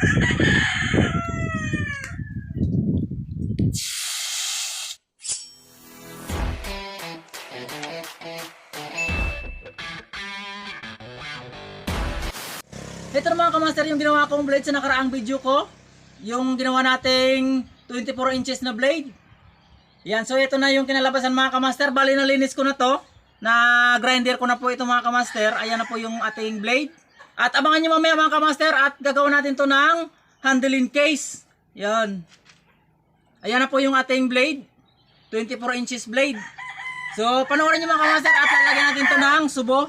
Ito na mga kamaster yung ginawa kong blade sa nakaraang video ko. Yung ginawa nating 24 inches na blade. Yan, so ito na yung kinalabasan mga kamaster. Bali nalinis ko na to. Na grinder ko na po ito mga kamaster. Ayan na po yung ating blade. At abangan nyo mamaya mga kamaster at gagawin natin to ng handling case. Yan. Ayan na po yung ating blade. 24 inches blade. So panoorin nyo mga kamaster at lalagyan natin to ng subo.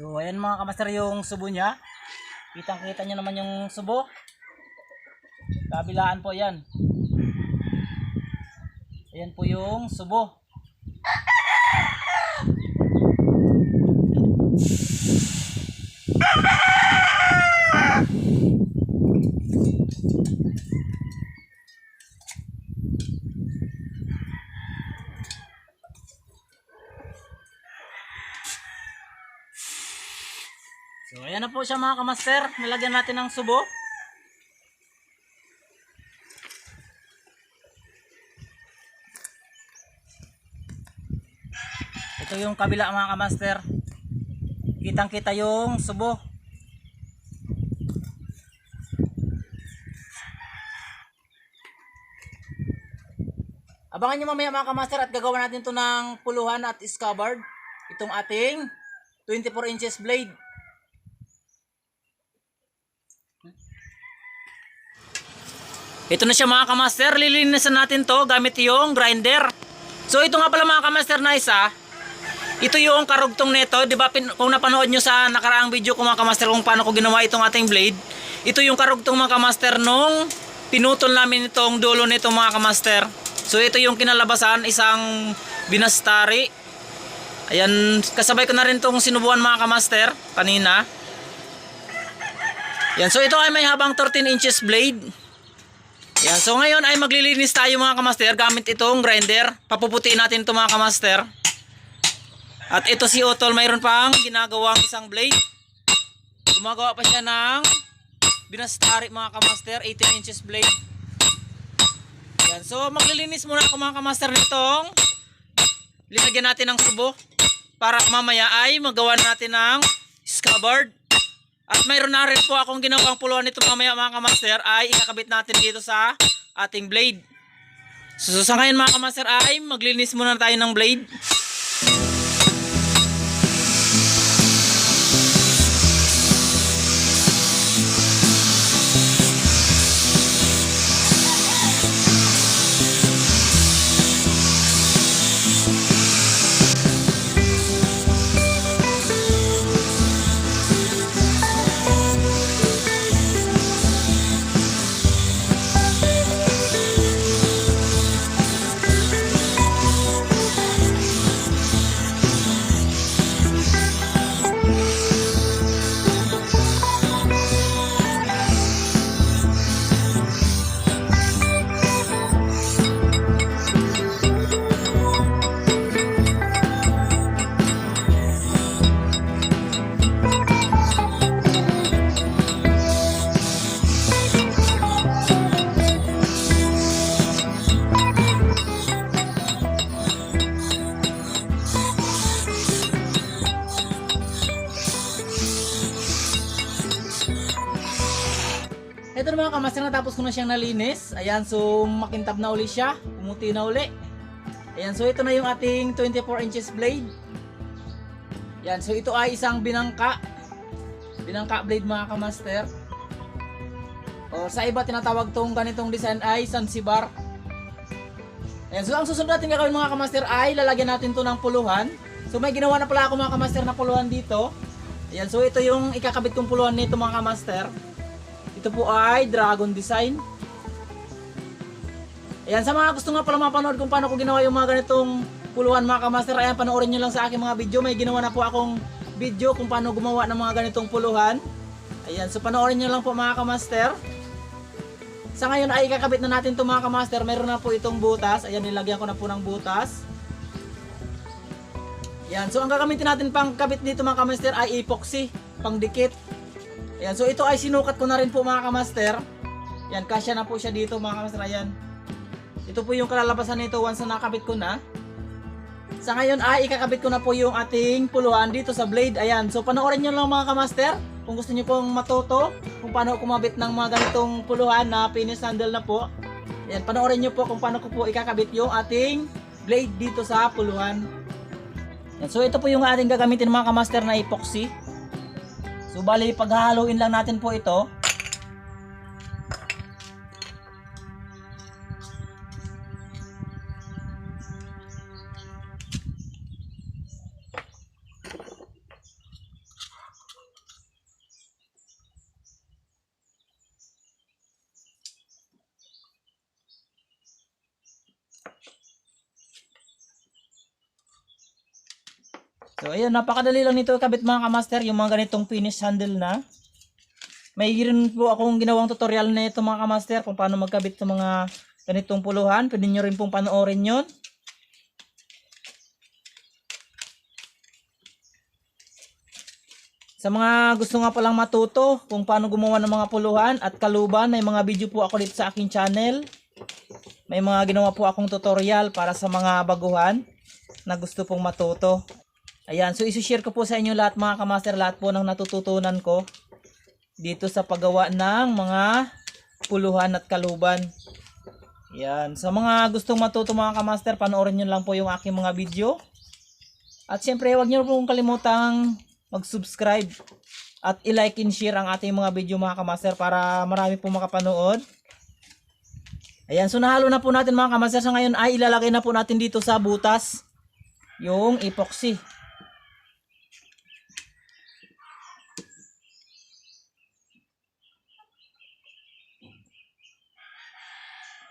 So ayan mga kamaster yung subo niya. Kitang kita nyo naman yung subo. Kabilaan po yan. Ayan po yung subo. So ayan po siya mga kamaster. Nilagyan natin ng subo. Ito yung kabila mga kamaster. Kitang kita yung subo. Abangan nyo mamaya mga kamaster at gagawa natin to ng puluhan at scabbard. Itong ating 24 inches blade. Ito na siya mga kamaster, lilinisan natin to gamit yung grinder. So ito nga pala mga kamaster na isa, ito yung karugtong nito, di ba kung napanood nyo sa nakaraang video ko mga kamaster kung paano ko ginawa itong ating blade, ito yung karugtong mga kamaster nung pinutol namin itong dulo nito mga kamaster. So ito yung kinalabasan, isang binastari. Ayan, kasabay ko na rin itong sinubuan mga kamaster kanina. Yan, so ito ay may habang 13 inches blade. Yan, so ngayon ay maglilinis tayo mga kamaster gamit itong grinder. Papuputiin natin ito mga kamaster. At ito si Otol mayroon pang ginagawang isang blade. Gumagawa pa siya ng binastari mga kamaster, 18 inches blade. Yan, so maglilinis muna ako mga kamaster nitong linagyan natin ng subo para mamaya ay magawa natin ng scabbard. At mayroon na rin po akong ginawang puluhan nito mamaya mga kamaster ay ikakabit natin dito sa ating blade. So, so sa ngayon mga kamaster ay maglinis muna tayo ng blade. Natapos ko na siyang nalinis. Ayan, so makintab na uli siya. Pumuti na uli. Ayan, so ito na yung ating 24 inches blade. Ayan, so ito ay isang binangka. Binangka blade mga kamaster. O sa iba tinatawag tong ganitong design ay Zanzibar. Ayan, so ang susunod natin gagawin mga kamaster ay lalagyan natin to ng puluhan. So may ginawa na pala ako mga kamaster na puluhan dito. Ayan, so ito yung ikakabit kong puluhan nito mga kamaster. Ito po ay dragon design. Ayan, sa mga gusto nga pala mapanood kung paano ko ginawa yung mga ganitong puluhan mga kamaster, ayan, panoorin nyo lang sa aking mga video. May ginawa na po akong video kung paano gumawa ng mga ganitong puluhan. Ayan, so panoorin nyo lang po mga kamaster. Sa ngayon ay kakabit na natin itong mga kamaster. Meron na po itong butas. Ayan, nilagyan ko na po ng butas. Ayan, so ang gagamitin natin pang kabit dito mga kamaster ay epoxy, pang dikit. Ayan, so ito ay sinukat ko na rin po mga kamaster. Ayan, kasya na po siya dito mga kamaster. Ayan. Ito po yung kalalabasan nito once na nakabit ko na. Sa ngayon ay ikakabit ko na po yung ating puluhan dito sa blade. Ayan, so panoorin nyo lang mga kamaster. Kung gusto nyo pong matuto kung paano kumabit ng mga ganitong puluhan na finish handle na po. Ayan, panoorin nyo po kung paano ko po ikakabit yung ating blade dito sa puluhan. Ayan, so ito po yung ating gagamitin mga kamaster na epoxy. So bali paghahaluin lang natin po ito. So ayun, napakadali lang nito kabit mga kamaster, yung mga ganitong finish handle na. May rin po akong ginawang tutorial na ito mga kamaster kung paano magkabit sa mga ganitong puluhan. Pwede nyo rin pong panoorin yon. Sa mga gusto nga palang matuto kung paano gumawa ng mga puluhan at kaluban, may mga video po ako dito sa aking channel. May mga ginawa po akong tutorial para sa mga baguhan na gusto pong matuto. Ayan, so isi-share ko po sa inyo lahat mga kamaster, lahat po ng natututunan ko dito sa paggawa ng mga puluhan at kaluban. Ayan, sa mga gustong matuto mga kamaster, panoorin nyo lang po yung aking mga video. At syempre, huwag nyo pong kalimutang mag-subscribe at i-like and share ang ating mga video mga kamaster para marami po makapanood. Ayan, so nahalo na po natin mga kamaster. Sa ngayon ay ilalagay na po natin dito sa butas yung epoxy.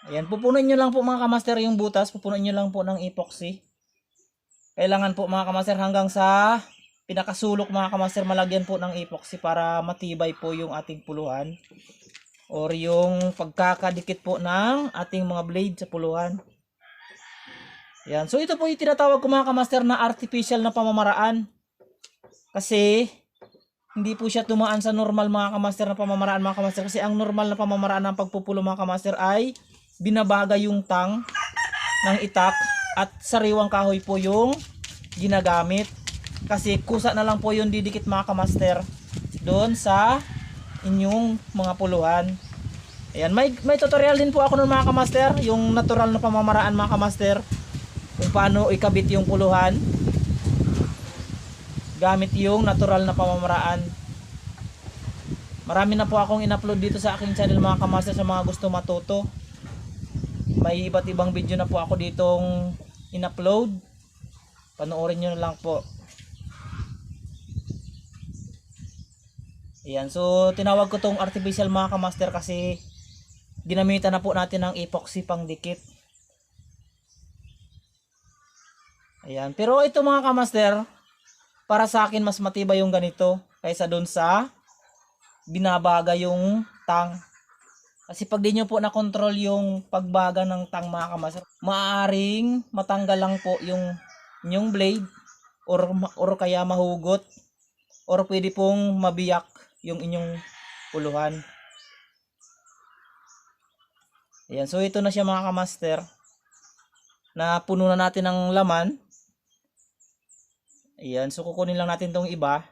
Ayan, pupunuin nyo lang po mga kamaster yung butas. Pupunuin nyo lang po ng epoxy. Kailangan po mga kamaster hanggang sa pinakasulok mga kamaster malagyan po ng epoxy para matibay po yung ating puluhan. Or yung pagkakadikit po ng ating mga blade sa puluhan. Ayan. So ito po yung tinatawag ko mga kamaster na artificial na pamamaraan. Kasi hindi po siya tumaan sa normal mga kamaster na pamamaraan mga kamaster. Kasi ang normal na pamamaraan ng pagpupulo mga kamaster ay binabaga yung tang ng itak at sariwang kahoy po yung ginagamit. Kasi kusa na lang po yung didikit mga kamaster doon sa inyong mga puluhan. Ayan, may, may tutorial din po ako ng mga kamaster, yung natural na pamamaraan mga kamaster kung paano ikabit yung puluhan gamit yung natural na pamamaraan. Marami na po akong in-upload dito sa aking channel mga kamaster sa mga gusto matuto. May iba't ibang video na po ako ditong in-upload. Panoorin nyo na lang po. Ayan, so tinawag ko tong artificial mga kamaster kasi ginamitan na po natin ng epoxy pang dikit. Ayan, pero ito mga kamaster, para sa akin mas matibay yung ganito kaysa doon sa binabaga yung tang. Kasi pag di nyo po na-control yung pagbaga ng tang mga kamaster, maaaring matanggal lang po yung yung blade or or kaya mahugot or pwede pong mabiyak yung inyong puluhan. Ayan, so ito na siya mga kamaster. Na puno na natin ng laman. Ayan, so kukunin lang natin tong iba.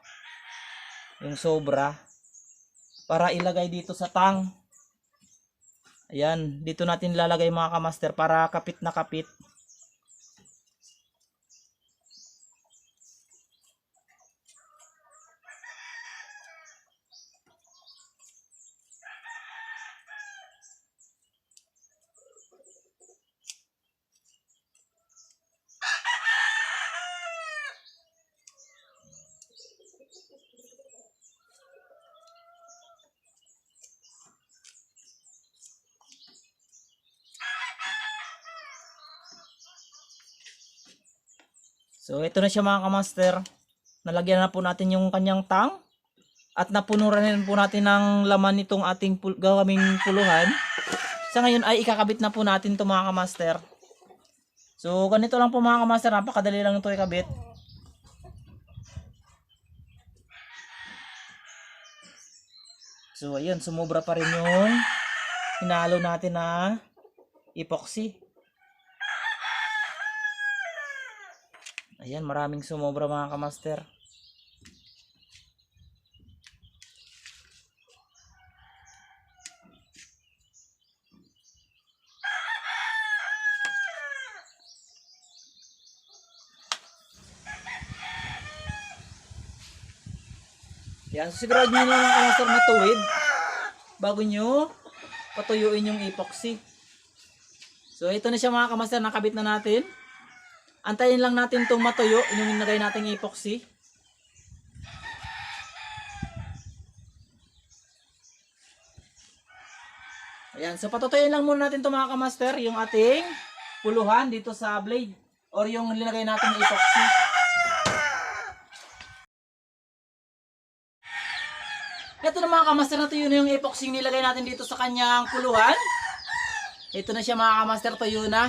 Yung sobra. Para ilagay dito sa tang. Ayan, dito natin lalagay mga kamaster para kapit na kapit. So ito na siya mga kamaster. Nalagyan na po natin yung kanyang tang. At napuno rin po natin ng laman nitong ating pul- gawaming puluhan. Sa ngayon ay ikakabit na po natin to mga kamaster. So ganito lang po mga kamaster. Napakadali lang ito ikabit. So ayun, sumobra pa rin yung hinalo natin na epoxy. Ayan, maraming sumobra mga kamaster. Yan, so sigurado nyo lang mga kamaster na tuwid bago nyo patuyuin yung epoxy. So ito na siya mga kamaster, nakabit na natin. Antayin lang natin itong matuyo, yung nilagay nating epoxy. Ayan, so patutuyuin lang muna natin ito mga kamaster, yung ating puluhan dito sa blade or yung nilagay nating epoxy. Ito na mga kamaster, natuyo na yung epoxy nilagay natin dito sa kanyang puluhan. Ito na siya mga kamaster, tuyo na.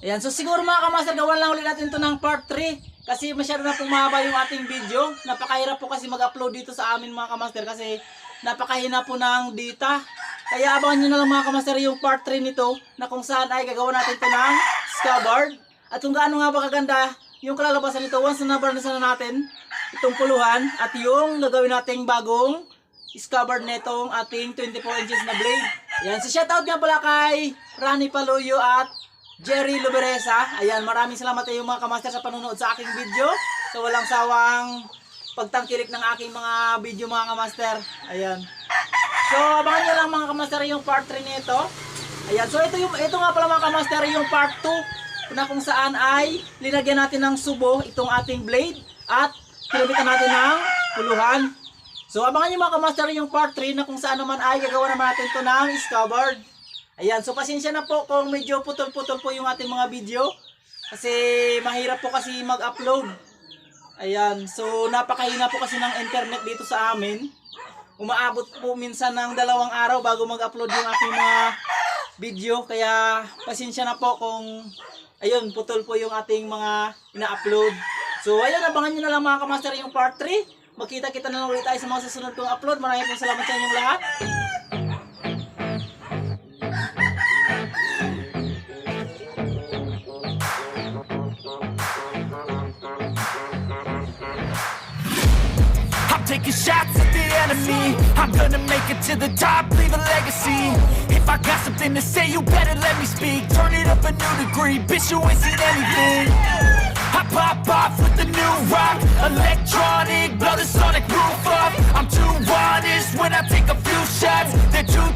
Ayan, so siguro mga kamaster, gawan lang ulit natin ito ng part 3. Kasi masyado na pong mahaba yung ating video. Napakahirap po kasi mag-upload dito sa amin mga kamaster kasi napakahina po ng data. Kaya abangan nyo na lang mga kamaster yung part 3 nito na kung saan ay gagawa natin ito ng scabbard. At kung gaano nga ba kaganda yung kalalabasan nito once na nabarnasan na natin itong puluhan at yung gagawin nating bagong scabbard netong ating 24 inches na blade. Yan, so shoutout nga pala kay Rani Paluyo at Jerry Luberesa. Ayan, maraming salamat sa mga kamaster sa panonood sa aking video. So walang sawang pagtangkilik ng aking mga video mga kamaster. Ayan. So abangan nyo lang mga kamaster yung part 3 nito. Ayan, so ito, yung, ito nga pala mga kamaster yung part 2 na kung saan ay linagyan natin ng subo itong ating blade at kinubitan natin ng puluhan. So abangan nyo mga kamaster yung part 3 na kung saan naman ay gagawa naman natin ito ng scabbard. Ayan, so pasensya na po kung medyo putol-putol po yung ating mga video. Kasi mahirap po kasi mag-upload. Ayan, so napakahina po kasi ng internet dito sa amin. Umaabot po minsan ng dalawang araw bago mag-upload yung aking mga video. Kaya pasensya na po kung ayun, putol po yung ating mga ina-upload. So ayun, abangan nyo na lang mga kamaster yung part 3. Magkita-kita na lang ulit tayo sa mga susunod kong upload. Maraming salamat sa inyong lahat. Taking shots at the enemy. I'm gonna make it to the top, leave a legacy. If I got something to say, you better let me speak. Turn it up a new degree, bitch, you ain't seen anything. I pop off with the new rock, electronic, blow the sonic roof up. I'm too honest when I take a few shots. They're too